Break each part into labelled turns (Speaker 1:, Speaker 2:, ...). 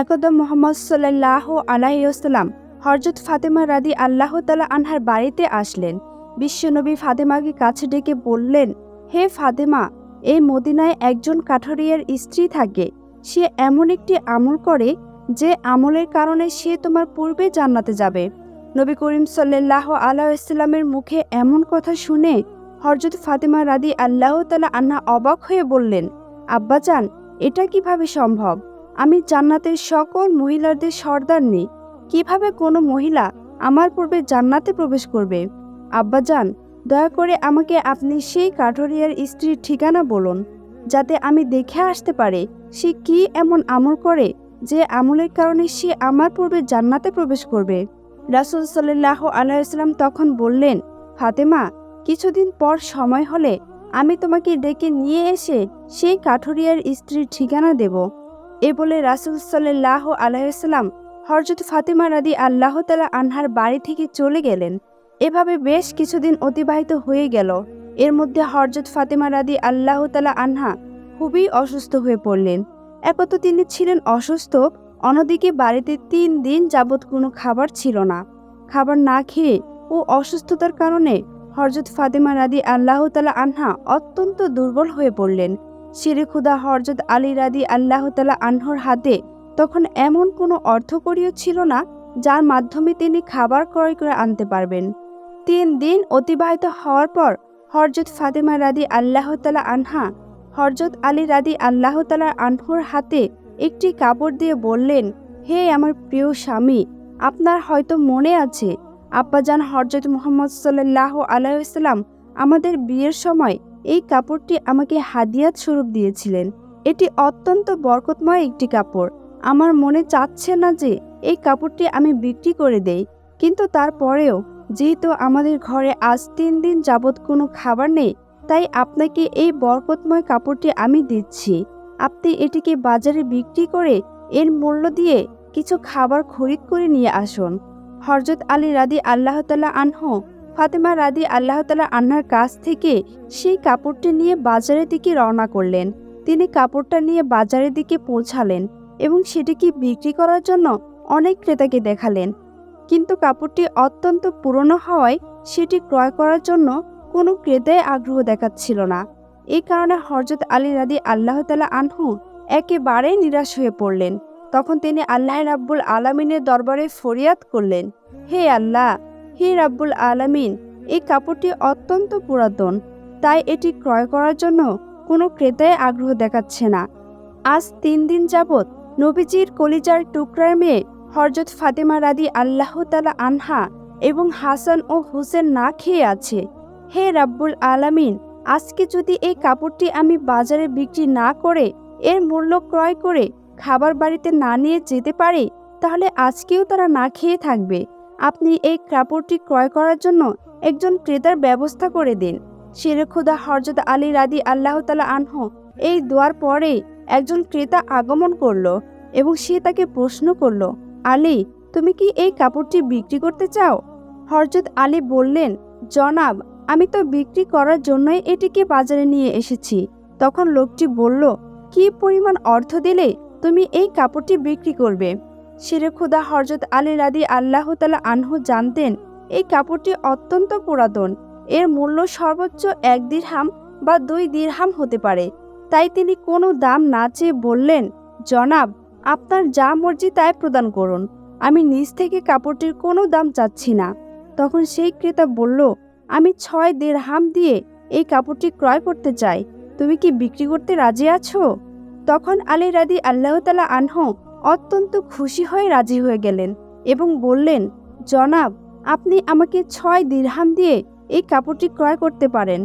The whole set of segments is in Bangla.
Speaker 1: একদা মোহাম্মদ সাল্লাহ আলাইসাল্লাম হরজত ফাতেমা রাদি আল্লাহ তালা আনহার বাড়িতে আসলেন। বিশ্বনবী ফাতেমাকে কাছে ডেকে বললেন, হে ফাতেমা এই মদিনায় একজন কাঠরিয়ার স্ত্রী থাকে। সে এমন একটি আমল করে যে আমলের কারণে সে তোমার পূর্বে জান্নাতে যাবে। নবী করিম সাল্লাহ আলাইসাল্লামের মুখে এমন কথা শুনে হরজত ফাতেমা রাদি আল্লাহ তালা আন্না অবাক হয়ে বললেন, আব্বাজান, এটা কীভাবে সম্ভব? আমি জান্নাতের সকল মহিলাদের সর্দার নেই। কীভাবে কোনো মহিলা আমার পূর্বে জান্নাতে প্রবেশ করবে? আব্বাজান দয়া করে আমাকে আপনি সেই কাঠরিয়ার স্ত্রীর ঠিকানা বলুন, যাতে আমি দেখে আসতে পারে সে কি এমন আমল করে যে আমলের কারণে সে আমার পূর্বে জান্নাতে প্রবেশ করবে। রাসুল সাল্লাহ আলাইসলাম তখন বললেন, ফাতেমা, কিছুদিন পর সময় হলে আমি তোমাকে ডেকে নিয়ে এসে সেই কাঠরিয়ার স্ত্রীর ঠিকানা দেব। এ বলে রাসুল সাল্লাহ আলাইসাল্লাম হরজত ফাতেমা রাদি আল্লাহ তালা আনহার বাড়ি থেকে চলে গেলেন। এভাবে বেশ কিছুদিন অতিবাহিত হয়ে গেল। এর মধ্যে হরজত ফাতেমা রাদি আল্লাহ তালা আনহা খুবই অসুস্থ হয়ে পড়লেন। একত তিনি ছিলেন অসুস্থ, অন্যদিকে বাড়িতে তিন দিন যাবৎ কোনো খাবার ছিল না। খাবার না খেয়ে ও অসুস্থতার কারণে হরজত ফাতেমা রাদি আল্লাহ তালা আনহা অত্যন্ত দুর্বল হয়ে পড়লেন। শিরে খুদা হরজত আলী রাদি আল্লাহ তালা আনহর হাতে তখন এমন কোনো অর্থকরীয় ছিল না যার মাধ্যমে তিনি খাবার ক্রয় করে আনতে পারবেন। তিন দিন অতিবাহিত হওয়ার পর হরজত ফাতেমা রাদি আল্লাহ তালা আনহা হরজত আলী রাদি আল্লাহ তালা আনহর হাতে একটি কাপড় দিয়ে বললেন, হে আমার প্রিয় স্বামী, আপনার হয়তো মনে আছে, আব্বাজান হরজত মোহাম্মদ সাল্লাহ আলাইসাল্লাম আমাদের বিয়ের সময় এই কাপড়টি আমাকে হাদিয়াত স্বরূপ দিয়েছিলেন। এটি অত্যন্ত বরকতময় একটি কাপড়। আমার মনে চাচ্ছে না যে এই কাপড়টি আমি বিক্রি করে দেই, কিন্তু তারপরেও যেহেতু আমাদের ঘরে আজ তিন দিন যাবৎ কোনো খাবার নেই, তাই আপনাকে এই বরকতময় কাপড়টি আমি দিচ্ছি। আপনি এটিকে বাজারে বিক্রি করে এর মূল্য দিয়ে কিছু খাবার খরিদ করে নিয়ে আসুন। হরজত আলী রাদি আল্লাহ তালা আনহ ফাতেমা রাদি আল্লাহ তালা আন্নার কাছ থেকে সেই কাপড়টি নিয়ে বাজারের দিকে রওনা করলেন। তিনি কাপড়টা নিয়ে বাজারের দিকে পৌঁছালেন এবং সেটিকে বিক্রি করার জন্য অনেক ক্রেতাকে দেখালেন। কিন্তু কাপড়টি অত্যন্ত পুরনো হওয়ায় সেটি ক্রয় করার জন্য কোনো ক্রেতাই আগ্রহ দেখাচ্ছিল না। এই কারণে হরজত আলী রাদি আল্লাহ তালা আনহু একেবারেই নিরাশ হয়ে পড়লেন। তখন তিনি আল্লাহ রাব্বুল আলামিনের দরবারে ফরিয়াদ করলেন, হে আল্লাহ হে রাব্বুল আলামিন, এই কাপড়টি অত্যন্ত পুরাতন, তাই এটি ক্রয় করার জন্য কোনো ক্রেতায় আগ্রহ দেখাচ্ছে না। আজ তিন দিন যাবৎ নবীজির কলিজার টুকরার মেয়ে হরজত ফাতেমা রাদি আল্লাহ তালা আনহা এবং হাসান ও হুসেন না খেয়ে আছে। হে রাব্বুল আলামিন, আজকে যদি এই কাপড়টি আমি বাজারে বিক্রি না করে এর মূল্য ক্রয় করে খাবার বাড়িতে না নিয়ে যেতে পারি, তাহলে আজকেও তারা না খেয়ে থাকবে। আপনি এই কাপড়টি ক্রয় করার জন্য একজন ক্রেতার ব্যবস্থা করে দিন। শেরে খুদা হরজত আলী রাদি আল্লাহ তালা আনহ এই দোয়ার পরে একজন ক্রেতা আগমন করল এবং সে তাকে প্রশ্ন করল, আলী, তুমি কি এই কাপড়টি বিক্রি করতে চাও? হরজত আলী বললেন, জনাব, আমি তো বিক্রি করার জন্যই এটিকে বাজারে নিয়ে এসেছি। তখন লোকটি বলল, কি পরিমাণ অর্থ দিলে তুমি এই কাপড়টি বিক্রি করবে? শেরে খুদা হরজত আলী রাদি আল্লাহ তালা আনহু জানতেন, এই কাপড়টি অত্যন্ত পুরাতন। এর মূল্য সর্বোচ্চ এক দিরহাম বা দুই দিরহাম হতে পারে। তাই তিনি কোনো দাম না চেয়ে বললেন, জনাব, আপনার যা মর্জি তাই প্রদান করুন। আমি নিজ থেকে কাপড়টির কোনো দাম চাচ্ছি না। তখন সেই ক্রেতা বলল, আমি ছয় দেড়হাম দিয়ে এই কাপড়টি ক্রয় করতে চাই। তুমি কি বিক্রি করতে রাজি আছো? তখন আলী রাদি আল্লাহ তালা আনহ অত্যন্ত খুশি হয়ে রাজি হয়ে গেলেন এবং বললেন, জনাব, আপনি আমাকে ছয় দিরহাম দিয়ে এই কাপড়টি ক্রয় করতে পারেন।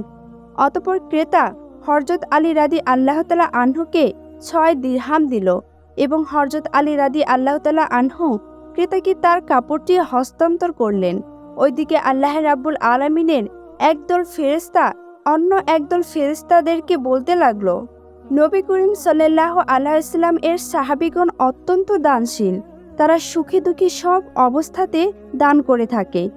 Speaker 1: অতপর ক্রেতা হরজত আলী রাদি আল্লাহ তালা আনহুকে ছয় দিরহাম দিল এবং হরজত আলী রাদি আল্লাহ তালা আনহু ক্রেতাকে তার কাপড়টি হস্তান্তর করলেন। ওইদিকে আল্লাহ রাব্বুল আলমিনের একদল ফেরেস্তা অন্য একদল ফেরেস্তাদেরকে বলতে লাগল নবী করিম সাল্লাহ আলাইসাল্লাম এর সাহাবিগণ অত্যন্ত দানশীল। তারা সুখে দুঃখে সব অবস্থাতে দান করে থাকে।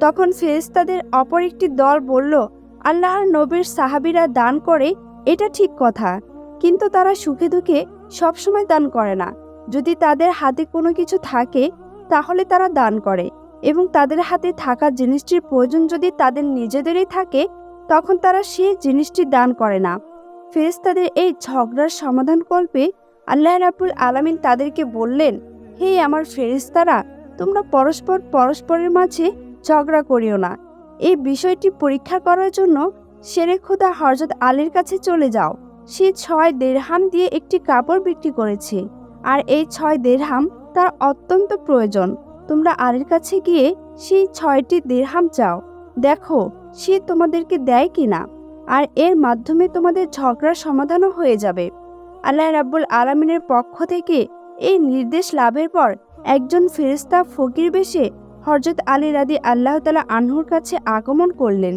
Speaker 1: তখন ফেরেস্তাদের অপর একটি দল বলল, আল্লাহর নবীর সাহাবিরা দান করে, এটা ঠিক কথা। কিন্তু তারা সুখে দুঃখে সবসময় দান করে না। যদি তাদের হাতে কোনো কিছু থাকে, তাহলে তারা দান করে। এবং তাদের হাতে থাকা জিনিসটির প্রয়োজন যদি তাদের নিজেদেরই থাকে, তখন তারা সেই জিনিসটি দান করে না। ফেরেশতাদের এই ঝগড়ার সমাধান কল্পে আল্লাহ রাবুল আলামিন তাদেরকে বললেন, হে আমার ফেরেশতারা, তোমরা পরস্পর পরস্পরের মাঝে ঝগড়া করিও না। এই বিষয়টি পরীক্ষা করার জন্য শেরে খোদা হরজত আলীর কাছে চলে যাও। সে ছয় দেড়হাম দিয়ে একটি কাপড় বিক্রি করেছে, আর এই ছয় দেড়হাম তার অত্যন্ত প্রয়োজন। তোমরা আলীর কাছে গিয়ে সেই ছয়টি দেড়হাম চাও। দেখো, সে তোমাদেরকে দেয় কিনা? আর এর মাধ্যমে তোমাদের ঝগড়ার সমাধানও হয়ে যাবে। আল্লাহ রাব্বুল আলমিনের পক্ষ থেকে এই নির্দেশ লাভের পর একজন ফেরেস্তা ফকির বেশে হরজত আলী রাদি আল্লাহ তালা আনহুর কাছে আগমন করলেন।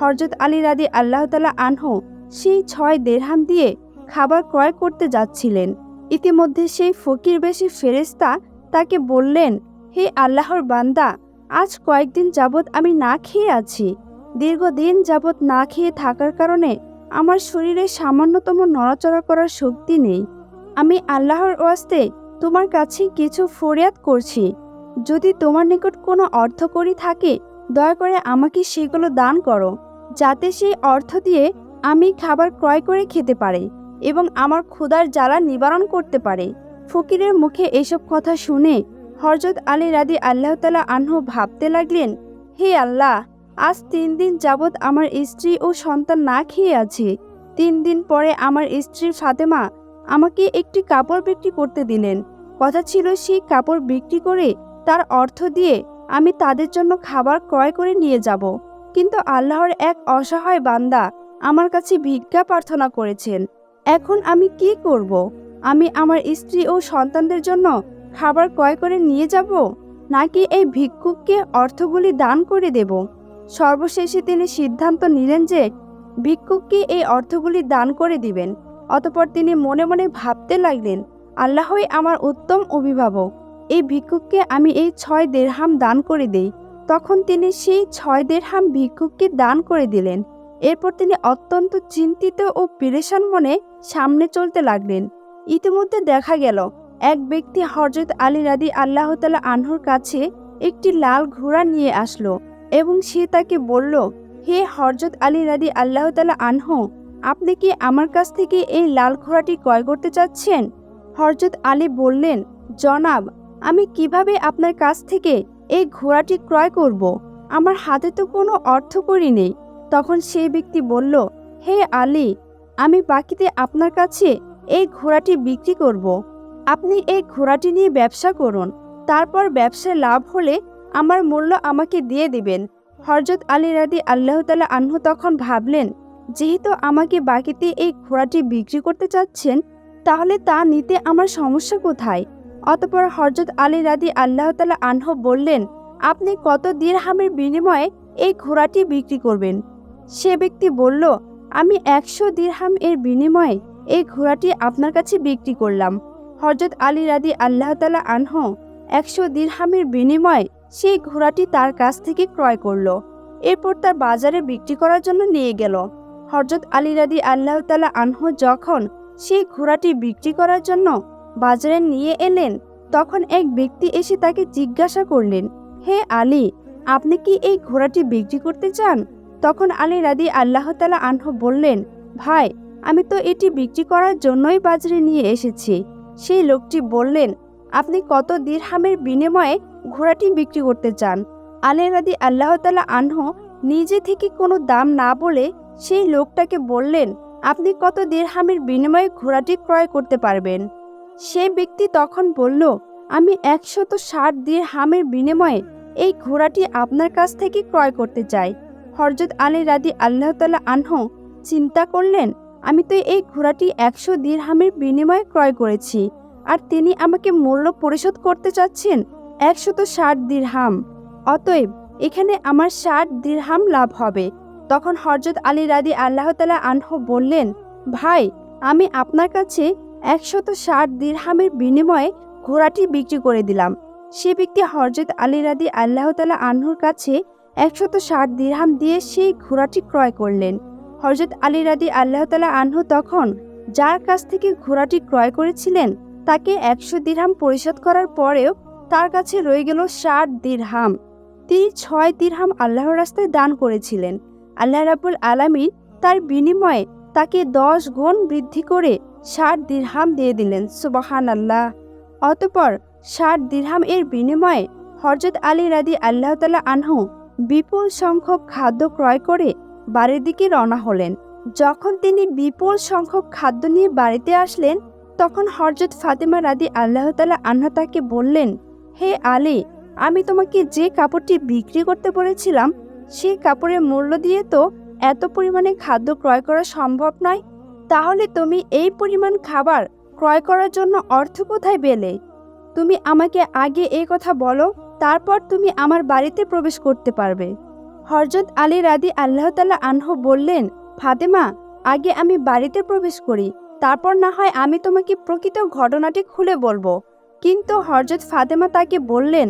Speaker 1: হরজত আলী রাদি আল্লাহ তালা আনহু সেই ছয় দেড়হাম দিয়ে খাবার ক্রয় করতে যাচ্ছিলেন। ইতিমধ্যে সেই ফকির বেশি ফেরেস্তা তাকে বললেন, হে আল্লাহর বান্দা, আজ কয়েকদিন যাবৎ আমি না খেয়ে আছি। দীর্ঘদিন যাবৎ না খেয়ে থাকার কারণে আমার শরীরে সামান্যতম নড়াচড়া করার শক্তি নেই। আমি আল্লাহর ওয়াস্তে তোমার কাছে কিছু ফরিয়াদ করছি। যদি তোমার নিকট কোনো অর্থকরী থাকে, দয়া করে আমাকে সেগুলো দান করো, যাতে সেই অর্থ দিয়ে আমি খাবার ক্রয় করে খেতে পারি এবং আমার ক্ষুধার জ্বালা নিবারণ করতে পারে। ফকিরের মুখে এসব কথা শুনে হরজত আলী রাদি আল্লাহ তালা আনহু ভাবতে লাগলেন, হে আল্লাহ আজ তিন দিন যাবৎ আমার স্ত্রী ও সন্তান না খেয়ে আছে। তিন দিন পরে আমার স্ত্রী ফাতেমা আমাকে একটি কাপড় বিক্রি করতে দিলেন। কথা ছিল সেই কাপড় বিক্রি করে তার অর্থ দিয়ে আমি তাদের জন্য খাবার ক্রয় করে নিয়ে যাব। কিন্তু আল্লাহর এক অসহায় বান্দা আমার কাছে ভিক্ষা প্রার্থনা করেছেন। এখন আমি কি করব? আমি আমার স্ত্রী ও সন্তানদের জন্য খাবার ক্রয় করে নিয়ে যাব? নাকি এই ভিক্ষুককে অর্থগুলি দান করে দেব? সর্বশেষে তিনি সিদ্ধান্ত নিলেন যে ভিক্ষুককে এই অর্থগুলি দান করে দিবেন, অতপর তিনি মনে মনে ভাবতে লাগলেন, আল্লাহই আমার উত্তম অভিভাবক। এই ভিক্ষুককে আমি এই ছয় দেড়হাম দান করে দেই। তখন তিনি সেই ছয় দেড়হাম ভিক্ষুককে দান করে দিলেন। এরপর তিনি অত্যন্ত চিন্তিত ও পেরেশান মনে সামনে চলতে লাগলেন। ইতিমধ্যে দেখা গেল, এক ব্যক্তি হরজত আলী রাদি আল্লাহ তালা আনহুর কাছে একটি লাল ঘোড়া নিয়ে আসলো। এবং সে তাকে বলল, হে হরজত আলী রাদি আল্লাহ তালা আনহু, আপনি কি আমার কাছ থেকে এই লাল ঘোড়াটি ক্রয় করতে চাচ্ছেন? হরজত আলী বললেন, জনাব, আমি কীভাবে আপনার কাছ থেকে এই ঘোড়াটি ক্রয় করব? আমার হাতে তো কোনো অর্থ করি নেই। তখন সেই ব্যক্তি বলল, হে আলী, আমি বাকিতে আপনার কাছে এই ঘোড়াটি বিক্রি করব। আপনি এই ঘোড়াটি নিয়ে ব্যবসা করুন। তারপর ব্যবসায় লাভ হলে আমার মূল্য আমাকে দিয়ে দিবেন। হরজত আলী রাদি আল্লাহ তালা আনহু তখন ভাবলেন, যেহেতু আমাকে বাকিতে এই ঘোড়াটি বিক্রি করতে চাচ্ছেন, তাহলে তা নিতে আমার সমস্যা কোথায়? অতপর হরজত আলী রাদি আল্লাহ তালা আনহু বললেন, আপনি কত দিরহামের বিনিময়ে এই ঘোড়াটি বিক্রি করবেন? সে ব্যক্তি বলল, আমি একশো দিরহাম এর বিনিময়ে এই ঘোড়াটি আপনার কাছে বিক্রি করলাম। হরজত আলী রাদি আল্লাহ তালা আনহ, একশো দিরহামের বিনিময়ে সেই ঘোড়াটি তার কাছ থেকে ক্রয় করল। এরপর তার বাজারে বিক্রি করার জন্য নিয়ে গেল। হরজত আলী রাদি আল্লাহ তালা আনহ যখন সেই ঘোড়াটি বিক্রি করার জন্য বাজারে নিয়ে এলেন, তখন এক ব্যক্তি এসে তাকে জিজ্ঞাসা করলেন, হে আলী, আপনি কি এই ঘোড়াটি বিক্রি করতে চান? তখন আলী রাদি আল্লাহ তালা আনহ বললেন, ভাই, আমি তো এটি বিক্রি করার জন্যই বাজারে নিয়ে এসেছি। সেই লোকটি বললেন আপনি কত দিরহামের বিনিময়ে ঘোড়াটি বিক্রি করতে চান? আলী রাদি আল্লাহ তালা আনহ নিজে থেকে কোনো দাম না বলে সেই লোকটাকে বললেন, আপনি কত দিরহামের বিনিময়ে ঘোড়াটি ক্রয় করতে পারবেন? সে ব্যক্তি তখন বলল, আমি একশত ষাট দিরহামের বিনিময়ে এই ঘোড়াটি আপনার কাছ থেকে ক্রয় করতে চাই। হরজত আলী রাদি আল্লাহ তালা আনহ চিন্তা করলেন, আমি তো এই ঘোড়াটি একশো দিরহামের বিনিময়ে ক্রয় করেছি। আর তিনি আমাকে মূল্য পরিশোধ করতে চাচ্ছেন একশত ষাট দিরহাম। অতএব এখানে আমার ষাট দিরহাম লাভ হবে। তখন হরজত আলী রাদি আল্লাহ তালা আনহ বললেন, ভাই, আমি আপনার কাছে একশত ষাট দিরহামের বিনিময়ে ঘোড়াটি বিক্রি করে দিলাম। সে ব্যক্তি হরজত আলী রাদি আল্লাহ তালা আনহুর কাছে একশত ষাট দিরহাম দিয়ে সেই ঘোড়াটি ক্রয় করলেন। হরজত আলী রাদি আল্লাহ তালা আনহু তখন যার কাছ থেকে ঘোড়াটি ক্রয় করেছিলেন তাকে একশো দিরহাম পরিশোধ করার পরেও তার কাছে রয়ে গেল ষাট দিরহাম। তিনি ছয় দিরহাম আল্লাহর রাস্তায় দান করেছিলেন। আল্লাহ রাবুল আলামিন তার বিনিময়ে তাকে দশ গুণ বৃদ্ধি করে ষাট দিরহাম দিয়ে দিলেন সুবাহান আল্লাহ অতপর ষাট দিরহাম এর বিনিময়ে হরজত আলী রাদি আল্লাহ তালা আনহু বিপুল সংখ্যক খাদ্য ক্রয় করে বাড়ির দিকে রওনা হলেন। যখন তিনি বিপুল সংখ্যক খাদ্য নিয়ে বাড়িতে আসলেন তখন হরজত ফাতেমা রাদি আল্লাহ তালা আনহা তাকে বললেন, হে আলী, আমি তোমাকে যে কাপড়টি বিক্রি করতে বলেছিলাম সেই কাপড়ের মূল্য দিয়ে তো এত পরিমাণে খাদ্য ক্রয় করা সম্ভব নয়। তাহলে তুমি এই পরিমাণ খাবার ক্রয় করার জন্য অর্থ কোথায় পেলে? তুমি আমাকে আগে এই কথা বলো, তারপর তুমি আমার বাড়িতে প্রবেশ করতে পারবে। হরজত আলী রাদি আল্লাহ তালা আনহ বললেন, ফাতেমা, আগে আমি বাড়িতে প্রবেশ করি তারপর না হয় আমি তোমাকে প্রকৃত ঘটনাটি খুলে বলব। কিন্তু হরজত ফাতেমা তাকে বললেন,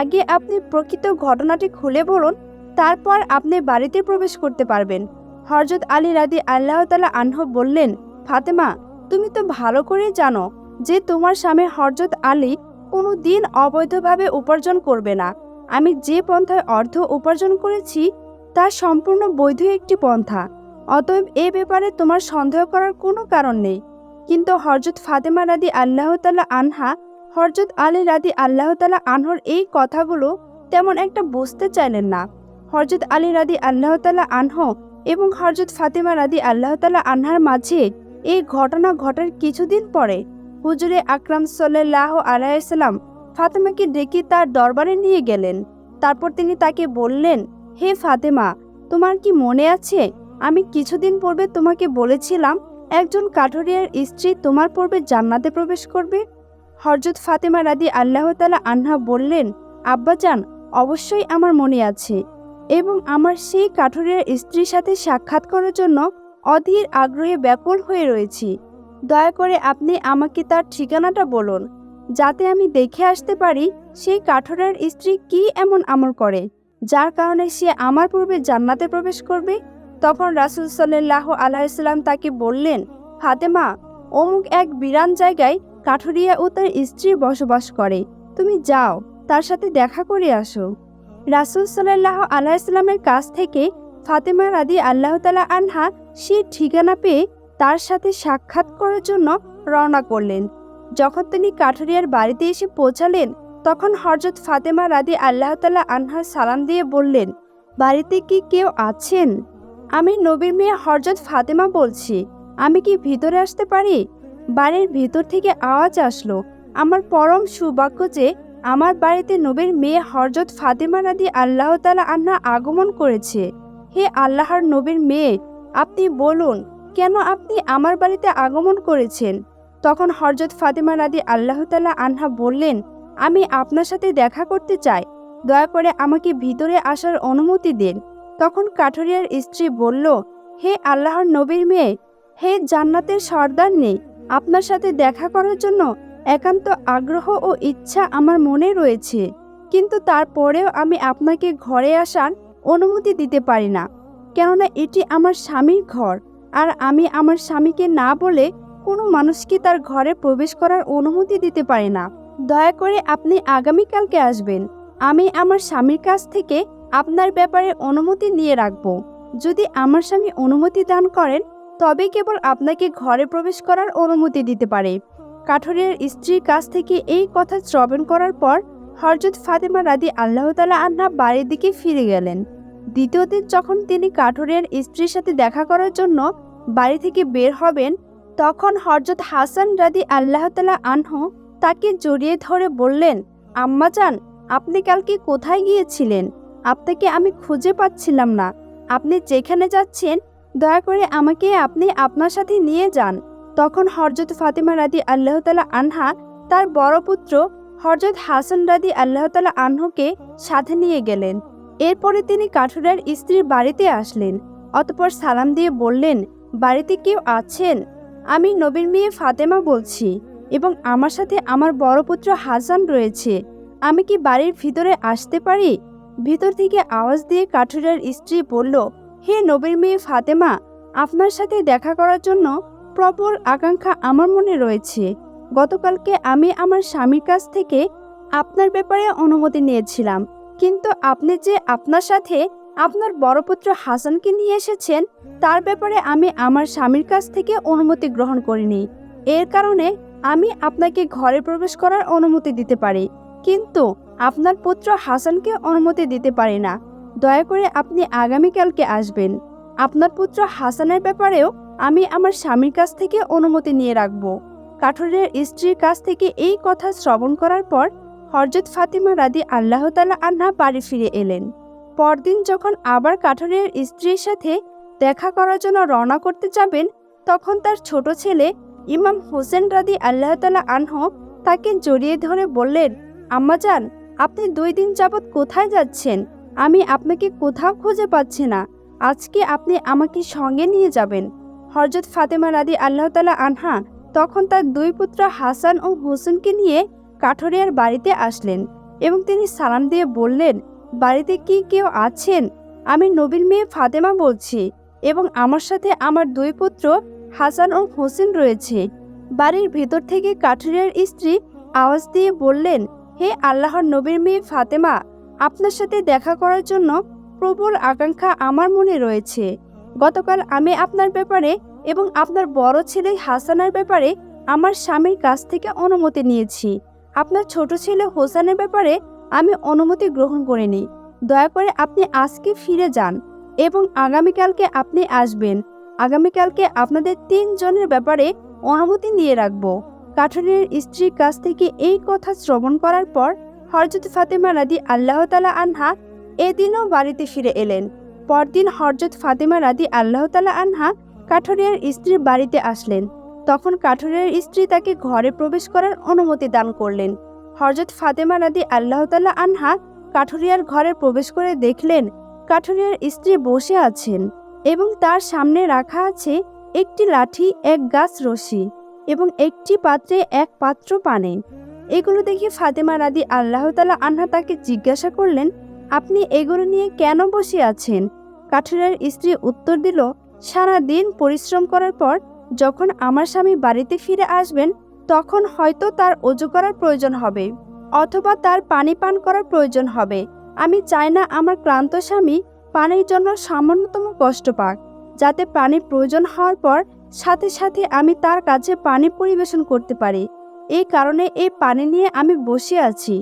Speaker 1: আগে আপনি প্রকৃত ঘটনাটি খুলে বলুন, তারপর আপনি বাড়িতে প্রবেশ করতে পারবেন। হরজত আলী রাদি আল্লাহ তালা আনহ বললেন, ফাতেমা, তুমি তো ভালো করে জানো যে তোমার স্বামী হরজত আলী কোনো দিন অবৈধভাবে উপার্জন করবে না। আমি যে পন্থায় অর্থ উপার্জন করেছি, তা সম্পূর্ণ বৈধ একটি পন্থা। অতএব এ ব্যাপারে তোমার সন্দেহ করার কোনো কারণ নেই। কিন্তু হরজত ফাতেমা রাদি আল্লাহ তালা আনহা হরজত আলী রাদি আল্লাহ তালা আনহর এই কথাগুলো তেমন একটা বুঝতে চাইলেন না। হরজত আলী রাদি আল্লাহ তালা আনহ এবং হরজত ফাতেমা রাদি আল্লাহ তালা আনহার মাঝে এই ঘটনা ঘটার কিছুদিন পরে হুজুরে আকরাম সাল্লাহ আলাইসাল্লাম ফাতেমাকে ডেকে তার দরবারে নিয়ে গেলেন। তারপর তিনি তাকে বললেন, হে ফাতেমা, তোমার কি মনে আছে আমি কিছুদিন পূর্বে তোমাকে বলেছিলাম, একজন কাঠুরিয়ার স্ত্রী তোমার পূর্বে জান্নাতে প্রবেশ করবে। হরজত ফাতেমা রাদি আল্লাহ তালা আন্হা বললেন, আব্বাজান, অবশ্যই আমার মনে আছে এবং আমার সেই কাঠুরিয়ার স্ত্রীর সাথে সাক্ষাৎ করার জন্য অধীর আগ্রহে ব্যাকুল হয়ে রয়েছি। দয়া করে আপনি আমাকে তার ঠিকানাটা বলুন, যাতে আমি দেখে আসতে পারি সেই কাঠুরিয়ার স্ত্রী কি এমন আমল করে, যার কারণে সে আমার পূর্বে জান্নাতে প্রবেশ করবে। তখন রাসুল সাল্লাহ আলাইসাল্লাম তাকে বললেন, ফাতেমা, অমুক এক বিরান জায়গায় কাঠুরিয়া ও তার স্ত্রী বসবাস করে। তুমি যাও, তার সাথে দেখা করে আসো। রাসুল সাল্লাহ আলাইসাল্লামের কাছ থেকে ফাতেমা রাদি আল্লাহ তালা আনহা সে ঠিকানা পেয়ে তার সাথে সাক্ষাৎ করার জন্য রওনা করলেন। যখন তিনি কাঠুরিয়ার বাড়িতে এসে পৌঁছালেন, তখন হরজত ফাতেমা রাদি আল্লাহ তালা আনহা সালাম দিয়ে বললেন, বাড়িতে কি কেউ আছেন? আমি নবীর মেয়ে হরজত ফাতেমা বলছি। আমি কি ভিতরে আসতে পারি? বাড়ির ভিতর থেকে আওয়াজ আসলো। আমার পরম সৌভাগ্য যে আমার বাড়িতে নবীর মেয়ে হরজত ফাতেমা রাদি আল্লাহ তালা আন্না আগমন করেছে। হে আল্লাহর নবীর মেয়ে, আপনি বলুন, কেন আপনি আমার বাড়িতে আগমন করেছেন? তখন হরজত ফাতেমা রাদি আল্লাহ তালা আনহা বললেন, আমি আপনার সাথে দেখা করতে চাই। দয়া করে আমাকে ভিতরে আসার অনুমতি দিন। তখন কাঠুরিয়ার স্ত্রী বলল, হে আল্লাহর নবীর মেয়ে, হে জান্নাতের সর্দার নেই, আপনার সাথে দেখা করার জন্য একান্ত আগ্রহ ও ইচ্ছা আমার মনে রয়েছে। কিন্তু তারপরেও আমি আপনাকে ঘরে আসার অনুমতি দিতে পারি না, কেননা এটি আমার স্বামীর ঘর, আর আমি আমার স্বামীকে না বলে কোনো মানুষকে তার ঘরে প্রবেশ করার অনুমতি দিতে পারি না। দয়া করে আপনি আগামীকালকে আসবেন। আমি আমার স্বামীর কাছ থেকে আপনার ব্যাপারে অনুমতি নিয়ে রাখব। যদি আমার স্বামী অনুমতি দান করেন, তবে কেবল আপনাকে ঘরে প্রবেশ করার অনুমতি দিতে পারে। কাঠুরিয়ার স্ত্রীর কাছ থেকে এই কথা শ্রবণ করার পর হরজত ফাতেমা রাদি আল্লাহ তালা আন্না বাড়ির দিকে ফিরে গেলেন। দ্বিতীয় দিন যখন তিনি কাঠুরিয়ার স্ত্রীর সাথে দেখা করার জন্য বাড়ি থেকে বের হবেন, তখন হরজত হাসান রাদি আল্লাহ তালা আনহ তাকে জড়িয়ে ধরে বললেন আম্মাজান আপনি কালকে কোথায় গিয়েছিলেন? আপনাকে আমি খুঁজে পাচ্ছিলাম না। আপনি যেখানে যাচ্ছেন, দয়া করে আমাকে আপনি আপনার সাথে নিয়ে যান। তখন হরজত ফাতিমা রাদি আল্লাহ তালা আনহা তার বড় পুত্র হরজত হাসান রাদি আল্লাহ তালা আনহকে সাথে নিয়ে গেলেন। এরপরে তিনি কাঠুরার স্ত্রীর বাড়িতে আসলেন। অতপর সালাম দিয়ে বললেন, বাড়িতে কেউ আছেন? আমি নবীর মেয়ে ফাতেমা বলছি এবং আমার সাথে আমার বড় পুত্র হাসান রয়েছে। আমি কি বাড়ির ভিতরে আসতে পারি? ভিতর থেকে আওয়াজ দিয়ে কাঠুরার স্ত্রী বলল, হে নবীর মেয়ে ফাতেমা, আপনার সাথে দেখা করার জন্য প্রবল আকাঙ্ক্ষা আমার মনে রয়েছে। গতকালকে আমি আমার স্বামীর কাছ থেকে আপনার ব্যাপারে অনুমতি নিয়েছিলাম, কিন্তু আপনি যে আপনার সাথে আপনার বড় পুত্র হাসানকে নিয়ে এসেছেন, তার ব্যাপারে আমি আমার স্বামীর কাছ থেকে অনুমতি গ্রহণ করিনি। এর কারণে আমি আপনাকে ঘরে প্রবেশ করার অনুমতি দিতে পারি। কিন্তু আপনার পুত্র হাসানকে অনুমতি দিতে পারি না। দয়া করে আপনি আগামীকালকে আসবেন। আপনার পুত্র হাসানের ব্যাপারেও আমি আমার স্বামীর কাছ থেকে অনুমতি নিয়ে রাখব। কাঠুরের স্ত্রীর কাছ থেকে এই কথা শ্রবণ করার পর হরজত ফাতিমা রাদি আল্লাহ তালা আন্না বাড়ি ফিরে এলেন। পরদিন যখন আবার কাঠুরের স্ত্রীর সাথে দেখা করার জন্য রওনা করতে যাবেন, তখন তার ছোট ছেলে ইমাম হোসেন রাদি আল্লাহ তালা আনহ তাকে জড়িয়ে ধরে বললেন আম্মাজান আপনি দুই দিন যাবৎ কোথায় যাচ্ছেন? আমি আপনাকে কোথাও খুঁজে পাচ্ছি না। আজকে আপনি আমাকে সঙ্গে নিয়ে যাবেন। হরজত ফাতেমা রাদি আল্লাহ তালা আনহা তখন তার দুই পুত্র হাসান ও হোসেনকে নিয়ে কাঠরিয়ার বাড়িতে আসলেন এবং তিনি সালাম দিয়ে বললেন, বাড়িতে কি কেউ আছেন? আমি নবীর মেয়ে ফাতেমা বলছি এবং আমার সাথে আমার দুই পুত্র হাসান ও হোসেন রয়েছে। বাড়ির ভেতর থেকে কাঠুরিয়ার স্ত্রী আওয়াজ দিয়ে বললেন হে আল্লাহর নবীর মেয়ে ফাতেমা, আপনার সাথে দেখা করার জন্য প্রবল আকাঙ্ক্ষা আমার মনে রয়েছে। গতকাল আমি আপনার ব্যাপারে এবং আপনার বড় ছেলে হাসানের ব্যাপারে আমার স্বামীর কাছ থেকে অনুমতি নিয়েছি। আপনার ছোট ছেলে হোসানের ব্যাপারে আমি অনুমতি গ্রহণ করিনি। দয়া করে আপনি আজকে ফিরে যান এবং আগামীকালকে আপনি আসবেন। আগামীকালকে আপনাদের তিনজনের ব্যাপারে অনুমতি নিয়ে রাখব। কাঠুরের স্ত্রীর কাছ থেকে এই কথা শ্রবণ করার পর হরজত ফাতেমা রাদি আল্লাহ তালা আনহা এদিনও বাড়িতে ফিরে এলেন। পরদিন হরজত ফাতেমা রাদি আল্লাহ তালা আনহা কাঠুরিয়ার স্ত্রীর বাড়িতে আসলেন। তখন কাঠুরিয়ার স্ত্রী তাকে ঘরে প্রবেশ করার অনুমতি দান করলেন। হরজত ফাতেমা রাদি আল্লাহ তালা আনহা কাঠুরিয়ার ঘরে প্রবেশ করে দেখলেন কাঠুরিয়ার স্ত্রী বসে আছেন এবং তার সামনে রাখা আছে একটি লাঠি, এক গাছ রশি। এবং একটি পাত্রে এক পাত্র পানে। এগুলো দেখে ফাতেমা রাদি আল্লাহ তালা আনহা তাকে জিজ্ঞাসা করলেন, আপনি এগুলো নিয়ে কেন বসে আছেন? কাঠুরিয়ার স্ত্রী উত্তর দিল সারা দিন পরিশ্রম করার পর যখন আমার স্বামী বাড়িতে ফিরে আসবেন, তখন হয়তো তার অজু করার প্রয়োজন হবে, অথবা তার পানি পান করার প্রয়োজন হবে। আমি চাই না আমার ক্লান্ত স্বামী পানির জন্য সামান্যতম কষ্ট পাক, যাতে পানির প্রয়োজন হওয়ার পর সাথে সাথে আমি তার কাছে পানি পরিবেশন করতে পারি। এই কারণে এই পানি নিয়ে আমি বসে আছি।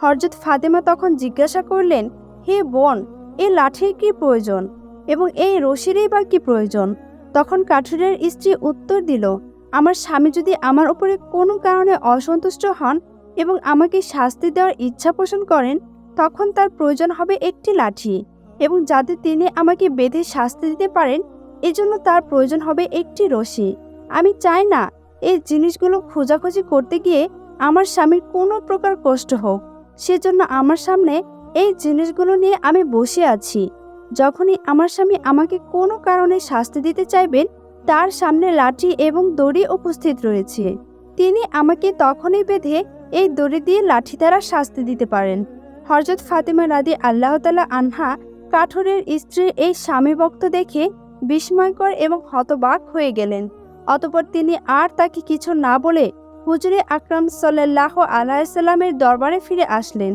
Speaker 1: হরজত ফাতেমা তখন জিজ্ঞাসা করলেন, হে বোন এই লাঠির কি প্রয়োজন এবং এই রশিরই বা কি প্রয়োজন? তখন কাঠুরের স্ত্রী উত্তর দিল, আমার স্বামী যদি আমার উপরে কোনো কারণে অসন্তুষ্ট হন এবং আমাকে শাস্তি দেওয়ার ইচ্ছা পোষণ করেন, তখন তার প্রয়োজন হবে একটি লাঠি এবং যাতে তিনি আমাকে বেঁধে শাস্তি দিতে পারেন এজন্য তার প্রয়োজন হবে একটি রশি। আমি চাই না এই জিনিসগুলো খোঁজাখুঁজি করতে গিয়ে আমার স্বামীর কোনো প্রকার কষ্ট হোক। সেজন্য আমার সামনে এই জিনিসগুলো নিয়ে আমি বসে আছি। যখনই আমার স্বামী আমাকে কোনো কারণে শাস্তি দিতে চাইবেন, তার সামনে লাঠি এবং দড়ি উপস্থিত রয়েছে। তিনি আমাকে তখনই বেঁধে এই দড়ি দিয়ে লাঠি দ্বারা শাস্তি দিতে পারেন। হরজত ফাতেমা রাদি আল্লাহতালা আনহা কাঠুরের স্ত্রীর এই স্বামী ভক্ত দেখে বিস্ময়কর এবং হতবাক হয়ে গেলেন। অতপর তিনি আর তাকে কিছু না বলে হুজুরে আকরাম সাল্লাহ আলাইসাল্লামের দরবারে ফিরে আসলেন।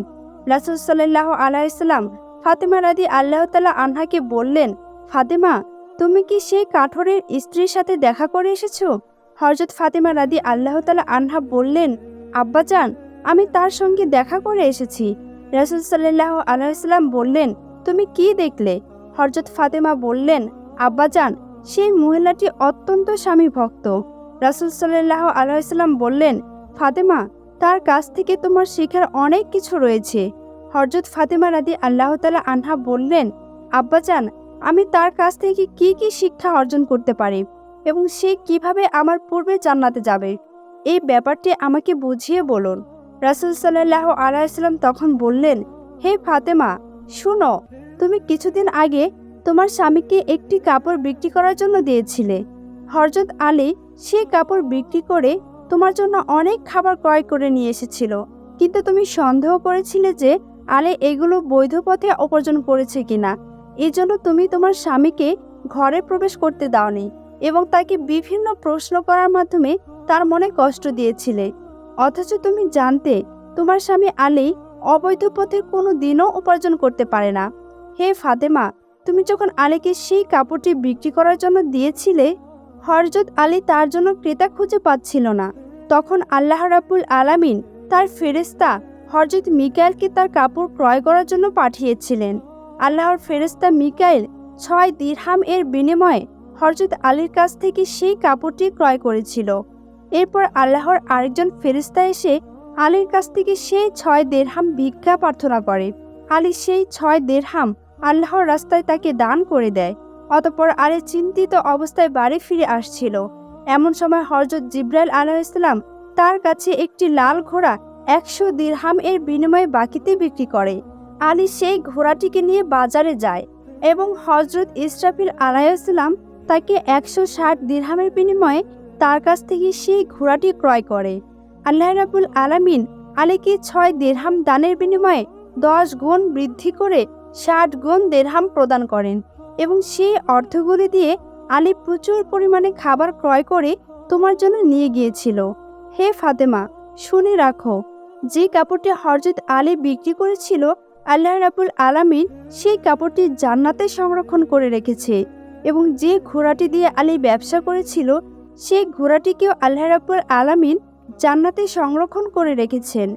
Speaker 1: রাসুল সাল্লাহ আলাইসাল্লাম ফাতেমা রাদি আল্লাহ তালা আনহাকে বললেন, ফাতেমা, তুমি কি সেই কাঠরের স্ত্রীর সাথে দেখা করে এসেছ? হরজত ফাতেমা রাদি আল্লাহ তালা আনহা বললেন, আব্বাজান, আমি তার সঙ্গে দেখা করে এসেছি। রাসুল সাল্লাহ আলাইসাল্লাম বললেন, তুমি কি দেখলে? হরজত ফাতেমা বললেন আব্বাজান, সেই মহিলাটি অত্যন্ত স্বামী ভক্ত। রাসুল সাল্লাহ আলাইসাল্লাম বললেন, ফাতেমা, তার কাছ থেকে তোমার শেখার অনেক কিছু রয়েছে। হরজত ফাতেমা রাদি আল্লাহ তালা আনহা বললেন, আব্বাজান, আমি তার কাছ থেকে কি কি শিক্ষা অর্জন করতে পারি এবং সে কীভাবে আমার পূর্বে জান্নাতে যাবে? এই ব্যাপারটি আমাকে বুঝিয়ে বলুন। রাসুল সাল্লাহ আলাইসাল্লাম তখন বললেন, হে ফাতেমা, শুনো, তুমি কিছুদিন আগে তোমার স্বামীকে একটি কাপড় বিক্রি করার জন্য দিয়েছিলে। হরজত আলী সে কাপড় বিক্রি করে তোমার জন্য অনেক খাবার ক্রয় করে নিয়ে এসেছিল। কিন্তু তুমি সন্দেহ করেছিলে যে আলে এগুলো বৈধ পথে উপার্জন করেছে কিনা। এই জন্য তুমি তোমার স্বামীকে ঘরে প্রবেশ করতে দাওনি এবং তাকে বিভিন্ন প্রশ্ন করার মাধ্যমে তার মনে কষ্ট দিয়েছিলে। অথচ তুমি জানতে তোমার স্বামী আলী অবৈধ পথে কোনো দিনও উপার্জন করতে পারে না। হে ফাতেমা তুমি যখন আলীকে সেই কাপড়টি বিক্রি করার জন্য দিয়েছিলে হরজত আলী তার জন্য ক্রেতা খুঁজে পাচ্ছিল না। তখন আল্লাহ রাব্বুল আলামিন তার ফেরেস্তা হরজত মিকাইলকে তার কাপড় ক্রয় করার জন্য পাঠিয়েছিলেন। আল্লাহর ফেরেস্তা মিকাইল ছয় দিরহাম এর বিনিময়ে হরজত আলীর কাছ থেকে সেই কাপড়টি ক্রয় করেছিল। এরপর আল্লাহর আরেকজন ফেরিস্তা এসে আলীর কাছ থেকে সেই ছয় দেড়হাম ভিক্ষা প্রার্থনা করে। আলী সেই ছয় দেড়হাম আল্লাহর রাস্তায় তাকে দান করে দেয়। অতপর আরে চিন্তিত অবস্থায় বাড়ি ফিরে আসছিল। এমন সময় হরজত জিব্রাইল আলাইসালাম তার কাছে একটি লাল ঘোড়া একশো দিরহাম এর বিনিময়ে বাকিতে বিক্রি করে। আলী সেই ঘোড়াটিকে নিয়ে বাজারে যায় এবং হজরত ইসরাফিল আলাইসালাম তাকে একশো ষাট দিরহামের বিনিময়ে তার কাছ থেকে সেই ঘোড়াটি ক্রয় করে। আল্লাহ রাবুল আলামিন আলীকে ছয় দেড়হাম দানের বিনিময়ে দশ গুণ বৃদ্ধি করে ষাট গুণ দেড়হাম প্রদান করেন এবং সেই অর্থগুলি দিয়ে আলী প্রচুর পরিমাণে খাবার ক্রয় করে তোমার জন্য নিয়ে গিয়েছিল। হে ফাতেমা, শুনে রাখো, যে কাপড়টি হরজত আলী বিক্রি করেছিল, আল্লাহ রাবুল আলামিন সেই কাপড়টি জান্নাতে সংরক্ষণ করে রেখেছে এবং যে ঘোড়াটি দিয়ে আলী ব্যবসা করেছিল, সেই ঘোড়াটিকেও আল্লাহ রাব্বুল আলামিন জান্নাতে সংরক্ষণ করে রেখেছেন।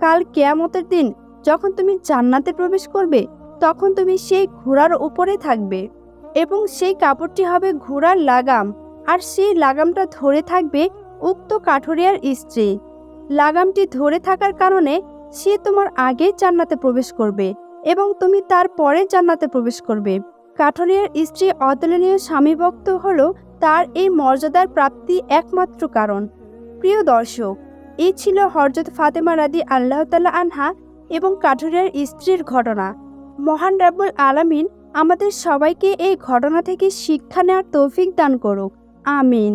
Speaker 1: কাল কেয়ামতের দিন যখন তুমি জান্নাতে প্রবেশ করবে তখন তুমি সেই ঘোড়ার উপরে থাকবে এবং সেই কাপড়টি হবে ঘোড়ার লাগাম, আর সেই লাগামটা ধরে থাকবে উক্ত কাঠুরিয়ার স্ত্রী। লাগামটি ধরে থাকার কারণে সে তোমার আগেই জান্নাতে প্রবেশ করবে এবং তুমি তার পরে জান্নাতে প্রবেশ করবে। কাঠুরিয়ার স্ত্রী অতুলনীয় স্বামীভক্ত হলো তার এই মর্যাদার প্রাপ্তি একমাত্র কারণ। প্রিয় দর্শক, এই ছিল হরজত ফাতেমা রাদি আল্লাহ তাল্লা আনহা এবং কাঠুরিয়ার স্ত্রীর ঘটনা। মহান রাব্বুল আলামিন আমাদের সবাইকে এই ঘটনা থেকে শিক্ষা নেওয়ার তৌফিক দান করুক। আমিন।